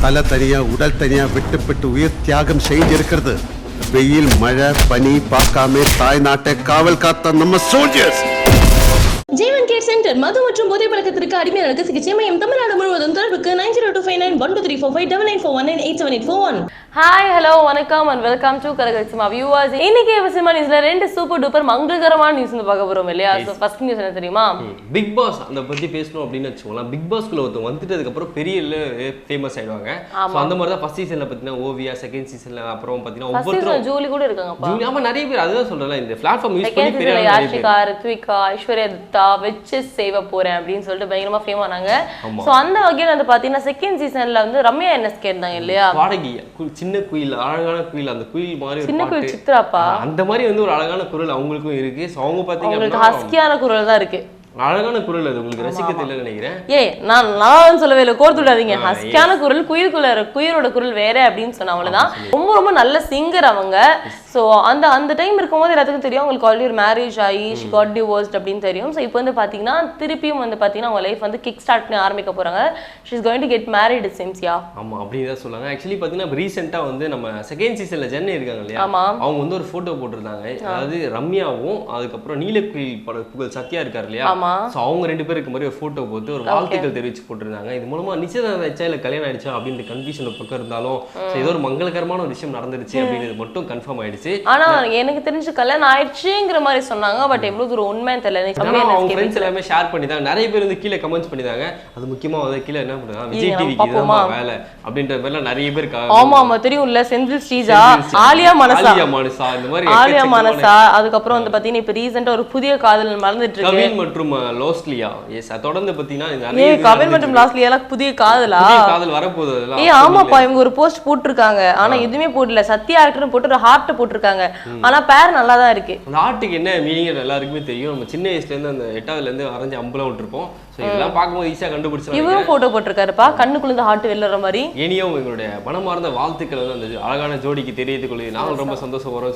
தலை தனியாக உடல் தனியா விட்டுப்பட்டு உயிர் தியாகம் செஞ்சிருக்கிறது வெயில் மழை பனி பார்க்காம தாய்நாட்டை காவல் காத்த நம்ம சோல்ஜர்ஸ் ஜீவன் கேர் சென்டர் மது மற்றும் போதை பழக்கத்திற்கு அடிமையாளருக்கு சிகிச்சை மையம் தமிழ்நாடு முழுவதும் தொடர்புக்கு nine zero two five nine one two three four five double nine four one nine eight seven eight four one hi hello வணக்கம் அண்ட் வெல்கம் டு கரகல் வியூவர்ஸ் இன்னைக்கு சினிமா நியூஸ்ல ரெண்டு சூப்பர் டூப்பர் மங்களகரமான நியூஸ் வந்து பார்க்க போறோம் இல்லையா? ஸோ ஃபர்ஸ்ட் நியூஸ் என்ன தெரியுமா? பிக் பாஸ் அந்த பத்தி பேசணும் அப்படின்னு வச்சுக்கோங்களேன். பிக் பாஸ்க்குள்ள ஒருத்தவங்க வந்துட்டதுக்கு அப்புறம் பெரிய ஃபேமஸ் ஆயிடுவாங்க. ஸோ அந்த மாதிரி தான் ஃபர்ஸ்ட் சீசன்ல பார்த்தீங்கன்னா ஓவியா செகண்ட் சீசன்ல அப்புறம் பார்த்தீங்கன்னா ஃபர்ஸ்ட் ஒவ்வொருத்தரும் ஜூலி கூட இருக்காங்கப்பா. ஜூனி ஆமா நிறைய பேர். அதுதான் சொல்றேன் இந்த பிளாட்ஃபார்ம் யூஸ் பண்ணி பெரிய ரித்விகா ஐஸ்வர்யா தத்தா வச்சு செய்வ போறேன் அப்படின்னு சொல்லிட்டு பயங்கரமா ஃபேம் ஆனாங்க. ஸோ அந்த வகையில் வந்து பாத்தீங்கன்னா செகண்ட் சீசன்ல வந்து ரம்யா என்எஸ்கே இருந்தாங்க இல்லையா? பாடகி சின்ன குயில் அழகான குயில் அந்த குயில் மாதிரி சின்ன குயில் சித்ராப்பா? அந்த மாதிரி வந்து ஒரு அழகான குரல் அவங்களுக்கும் இருக்கு. ஸோ அவங்க அப்படின்னா ஹஸ்கியான குரல் தான் இருக்கு. அழகான குரல் அது. உங்களுக்கு ரசிக்க தெரியலன்னு நினைக்கிறேன். ஏய் நான் நான் சொல்லவே இல்லை. கோர்த்து விடாதீங்க. ஹஸ்கியான குரல் குயிலுக்குள்ள குயிலோட குரல் வேற அப்படின்னு சொன்ன அவ்வளவுதான். ரொம்ப ரொம்ப நல்ல சிங்கர் அவங்க. ஸோ அந்த அந்த டைம் இருக்கும்போது எல்லாத்துக்கும் தெரியும் அவங்களுக்கு ஆல்ரெடி ஒரு மேரேஜ் ஆகி ஷி காட் டிவோர்ஸ்ட் அப்படின்னு தெரியும். ஸோ இப்போ வந்து பார்த்தீங்கன்னா திருப்பியும் வந்து பார்த்தீங்கன்னா அவங்க லைஃப் வந்து கிக் ஸ்டார்ட் பண்ணி ஆரம்பிக்க போறாங்க. She is going to get married seems yeah ஆமா அப்படின்னு தான் சொல்லுவாங்க ஆக்சுவலி பார்த்தீங்கன்னா ரீசெண்டாக வந்து நம்ம செகண்ட் சீசன்ல சென்னை இருக்காங்க இல்லையா? ஆமா. அவங்க வந்து ஒரு போட்டோ போட்டிருந்தாங்க. அதாவது ரம்யாவும் அதுக்கப்புறம் நீலக்குயில் பட புகழ் சத்யா இருக்காரு இல்லையா. ஸோ அவங்க ரெண்டு பேருக்கு மாதிரி ஒரு போட்டோ போட்டு ஒரு வாழ்த்துக்கள் தெரிவிச்சு போட்டிருந்தாங்க. இது மூலமா நிச்சயதார்த்தம் ஆச்சா இல்லை கல்யாணம் ஆயிடுச்சா அப்படின்ற கன்ஃபியூஷன் பக்கம் இருந்தாலும் so ஏதோ ஒரு மங்களகரமான ஒரு விஷயம் நடந்துருச்சு அப்படின்றது மட்டும் கன்ஃபார்ம் ஆயிடுச்சு. ஆனா எனக்கு தெரிஞ்சு கல்யாணம் ஆயிடுச்சுங்கிற மாதிரி சொன்னாங்க. பட் எவ்வளவு தூரம் உண்மைன்னு தெரியல. அவங்க ஃப்ரெண்ட்ஸ் எல்லாமே ஷேர் பண்ணிதாங்க நிறைய பேர் வந்து கீழே கமெண்ட்ஸ் பண்ணிதாங்க அது முக்கியமா வந்து கீழே என்ன பண்ணுறாங்க விஜய் டிவிக்கு? தான் வேலை. அப்படின்ற மாதிரிலாம் நிறைய பேர் ஆமா ஆமா. தெரியும்ல செந்தில் ஸ்ரீஜா ஆலியா மனசா? ஆலியா மனசா? இந்த மாதிரி ஆலியா மனசா? அதுக்கப்புறம் வந்து பாத்தீங்கன்னா இப்ப ரீசெண்டா ஒரு புதிய காதல் மறந்துட்டு இருக்கு கவின் மற்றும் லோஸ்லியா. எஸ் தொடர்ந்து பாத்தீங்கன்னா இது கவின் மற்றும் எல்லாம் புதிய காதலா? காதல் வரப்போகுது ஏய் ஆமாப்பா. இவங்க ஒரு போஸ்ட் போட்டிருக்காங்க. ஆனா எதுவுமே போடல. சத்யா ஆக்டர்னு போட்டு ஒரு ஹார்ட் போட்டிருக்காங்க. ஆனா பேர் நல்லா தான் இருக்கு. அந்த ஆட்டுக்கு என்ன மீனிங் எல்லாருக்குமே தெரியும். நம்ம சின்ன வயசுல இருந்து அந்த எட்டாவதுல இருந்து வரைஞ்சு அம்பலம் விட்டுருப்போம். ஸோ இதெல்லாம் பார்க்கும்போது ஈஸியா கண்டுபிடிச்சிடலாம் இவரும் போட்டோ போட்டிருக்காருப்பா. கண்ணுக்குள்ள ஹார்ட் வெளில மாதிரி. இனியும் எங்களுடைய மனமார்ந்த வாழ்த்துக்கள் வந்து அந்த அழகான ஜோடிக்கு தெரிவித்துக் கொள்வது நாங்களும் ரொம்ப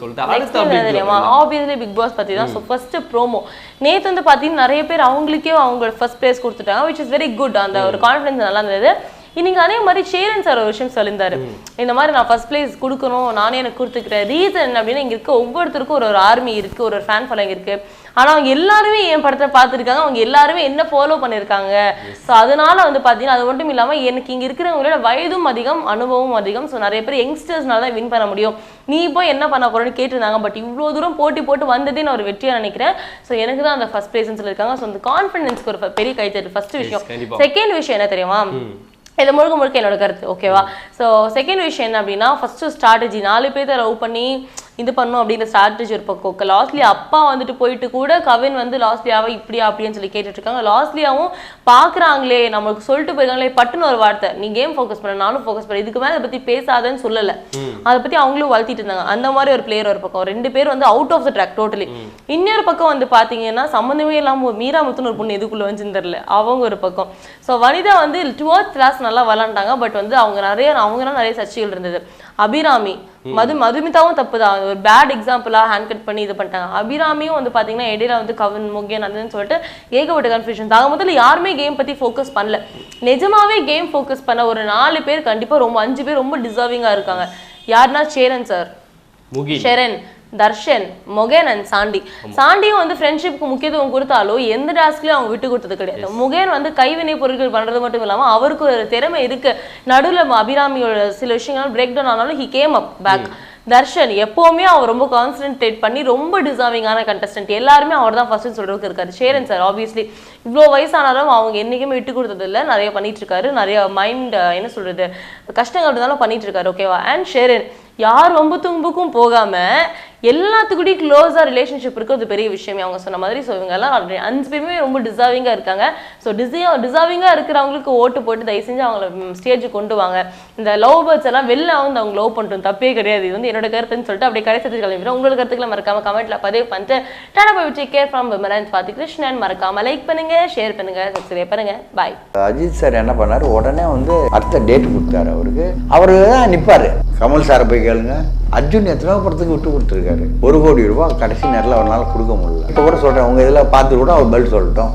சொல்லிட்டு என்ன தெரியுமா? update ஆப்வியஸ்லி பிக் பாஸ் பத்தி தான். ஸோ ஃபர்ஸ்ட் ப்ரோமோ நேத்து வந்து பாத்தீங்கன்னா நிறைய பேர் அவங்களுக்கே அவங்களோட ஃபர்ஸ்ட் பிளேஸ் கொடுத்துட்டாங்க which இஸ் வெரி குட் அந்த ஒரு கான்ஃபிடன்ஸ் நல்லா இருந்தது. இன்னைக்கு அதே மாதிரி சேரன் சார் ஒரு விஷயம் சொல்லியிருந்தாரு. இந்த மாதிரி நான் ஃபர்ஸ்ட் பிளேஸ் கொடுக்கணும் நானே எனக்கு கொடுத்துக்கிறேன். ரீசன் என்ன அப்படின்னா இங்க இருக்க ஒவ்வொருத்தருக்கும் ஒரு ஒரு ஆர்மி இருக்கு ஒரு ஒரு ஃபேன் ஃபாலோயிங் இருக்கு. ஆனா அவங்க எல்லாருமே என் படத்தை பார்த்துருக்காங்க. அவங்க எல்லாருமே என்ன ஃபாலோ பண்ணியிருக்காங்க. ஸோ அதனால வந்து பார்த்தீங்கன்னா அது மட்டும் இல்லாம எனக்கு இங்க இருக்கிறவங்களோட வயதும் அதிகம் அனுபவம் அதிகம். ஸோ நிறைய பேர் யங்ஸ்டர்ஸ்னால தான் வின் பண்ண முடியும். நீ போய் என்ன பண்ண போறேன்னு கேட்டிருந்தாங்க. பட் இவ்வளோ தூரம் போட்டி போட்டு வந்ததே நான் ஒரு வெற்றியா நினைக்கிறேன். ஸோ எனக்கு தான் அந்த ஃபர்ஸ்ட் பிளேஸ்னு சொல்லியிருக்காங்க. ஸோ அந்த கான்ஃபிடன்ஸ்க்கு ஒரு பெரிய கைத்தட்டு. ஃபர்ஸ்ட் விஷயம். செகண்ட் விஷயம் என்ன தெரியுமா? இது முழுக்க முழுக்க என்னோட கருத்து ஓகேவா ஸோ செகண்ட் விஷயம் என்ன அப்படின்னா ஃபஸ்ட்டு ஸ்ட்ராட்டஜி நாலு பேர்த்த லவ் பண்ணி இது பண்ணும் அப்படின்ற ஸ்ட்ராட்டஜி ஒரு பக்கம் லாஸ்ட்லி அப்பா வந்துட்டு போயிட்டு கூட கவின் வந்து லாஸ்ட்லியாவை இப்படியா அப்படின்னு சொல்லி கேட்டுட்டு இருக்காங்க லாஸ்ட்லியாவும் பார்க்குறாங்களே நம்மளுக்கு சொல்லிட்டு போயிருக்காங்களே பட்டுன்னு ஒரு வார்த்தை. நீ கேம் ஃபோக்கஸ் பண்ண நானும் ஃபோக்கஸ் பண்ண இதுக்கு மேலே அதை பற்றி பேசாதன்னு சொல்லலை. அதை பற்றி அவங்களும் வளர்த்திட்டு இருந்தாங்க. அந்த மாதிரி ஒரு பிளேயர் ஒரு பக்கம். ரெண்டு பேர் வந்து out of the track totally இன்னொரு பக்கம் வந்து பார்த்தீங்கன்னா சம்மந்தமே இல்லாமல் ஒரு மீரா முத்துன்னு ஒரு பொண்ணு எதுக்குள்ள வந்துன்னு தெரியல. அவங்க ஒரு பக்கம். ஸோ வனிதா வந்து டுவர்த் கிளாஸ் நல்லா விளாண்டாங்க. பட் வந்து அவங்க நிறைய அவங்கலாம் நிறைய சர்ச்சைகள் இருந்தது. அபிராமி. மது மதுமிதாவும் தப்பு தான் ஒரு பேட் எக்ஸாம்பிளாக ஹேண்ட் கட் பண்ணி இது பண்ணிட்டாங்க. அபிராமியும் வந்து பார்த்தீங்கன்னா இடையில வந்து கவன் முகேன் அதுன்னு சொல்லிட்டு ஏகப்பட்ட கன்ஃபியூஷன் தாங்க முதல்ல யாருமே கேம் பற்றி ஃபோக்கஸ் பண்ணல. நிஜமாவே கேம் ஃபோக்கஸ் பண்ண ஒரு நாலு பேர் கண்டிப்பாக ரொம்ப அஞ்சு பேர் ரொம்ப டிசர்விங்காக இருக்காங்க. யாருன்னா சேரன் சார் ஷெரன் தர்ஷன் முகேன் அண்ட் சாண்டி. சாண்டியும் வந்து ஃப்ரெண்ட்ஷிப்க்கு முக்கியத்துவம் கொடுத்தாலும் எந்த டாஸ்க்லயும் அவங்க விட்டு கொடுத்தது கிடையாது. முகேன் வந்து கைவினை பொருட்கள் பண்றது மட்டும் இல்லாம அவருக்கு ஒரு திறமை இருக்கு. நடுவுல அபிராமியோட சில விஷயங்கள் பிரேக் டவுன் ஆனாலும் he came up back Tharshan எப்பவுமே அவர் ரொம்ப கான்சென்ட்ரேட் பண்ணி ரொம்ப டிசர்விங்கான கண்டஸ்டன்ட் எல்லாருமே அவர் தான் ஃபர்ஸ்ட் சொல்றதுக்கு இருக்காரு. சேரன் சார் ஆப்வியஸ்லி இவ்வளோ வயசானாலும் அவங்க என்றைக்குமே விட்டு கொடுத்ததில்ல. நிறைய பண்ணிட்டு இருக்காரு நிறைய மைண்ட் என்ன சொல்றது கஷ்டங்கள் இருந்தாலும் பண்ணிட்டு இருக்காரு ஓகேவா அண்ட் ஷேரன் யார் ரொம்ப தும்புக்கும் போகாம எல்லாத்துக்கூடயும் க்ளோஸாக ரிலேஷன்ஷிப் இருக்கிறது பெரிய விஷயமே. அவங்க சொன்ன மாதிரி ஸோ இவங்கெல்லாம் அஞ்சு பேருமே ரொம்ப டிசர்விங்காக இருக்காங்க. ஸோ டிசை டிசர்விங்காக இருக்கிறவங்களுக்கு ஓட்டு போட்டு தயவு செஞ்சு அவங்கள ஸ்டேஜுக்கு கொண்டு வாங்க. இந்த லவ் பேர்ட்ஸ் எல்லாம் வெளில வந்து அவங்க லவ் பண்ணுறோம் தப்பே கிடையாது. இது வந்து என்னோட கருத்துன்னு சொல்லிட்டு அப்படியே கடைசி கிளம்பிடும் உங்களுக்கு கருத்துக்களை மறக்காம கமெண்ட்ல பதிவு பண்ணிட்டு டேனா போய் கேர் ஃப்ரம் விமலன் பார்த்து கிருஷ்ணன் மறக்காம லைக் பண்ணுங்க. ஷேர் பண்ணுங்க சப்ஸ்கிரைப் பண்ணுங்க. பாய் அஜித் சார் என்ன பண்ணாரு? உடனே வந்து அடுத்த டேட் கொடுத்தாரு அவருக்கு. அவரு தான் நிற்பாரு கமல் சாரை போய் கேளுங்க. அர்ஜுன் எத்தனையோ படத்துக்கு விட்டு கொடுத்துருக்காரு. ஒரு கோடி ரூபா கடைசி நேரத்தில் அவரால் கொடுக்க முடியல. இப்போ கூட சொல்கிறேன் உங்கள் இதில் பார்த்து கூட அவர் பதில் சொல்லட்டும்.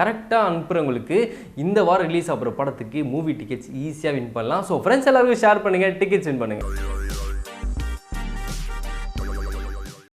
கரெக்டாக அனுப்புறவங்களுக்கு இந்த வாரம் ரிலீஸ் ஆகிற படத்துக்கு மூவி டிக்கெட்ஸ் ஈஸியாக வின் பண்ணலாம். ஸோ ஃப்ரெண்ட்ஸ் எல்லாருக்கும் ஷேர் பண்ணுங்கள் டிக்கெட்ஸ் வின் பண்ணுங்கள்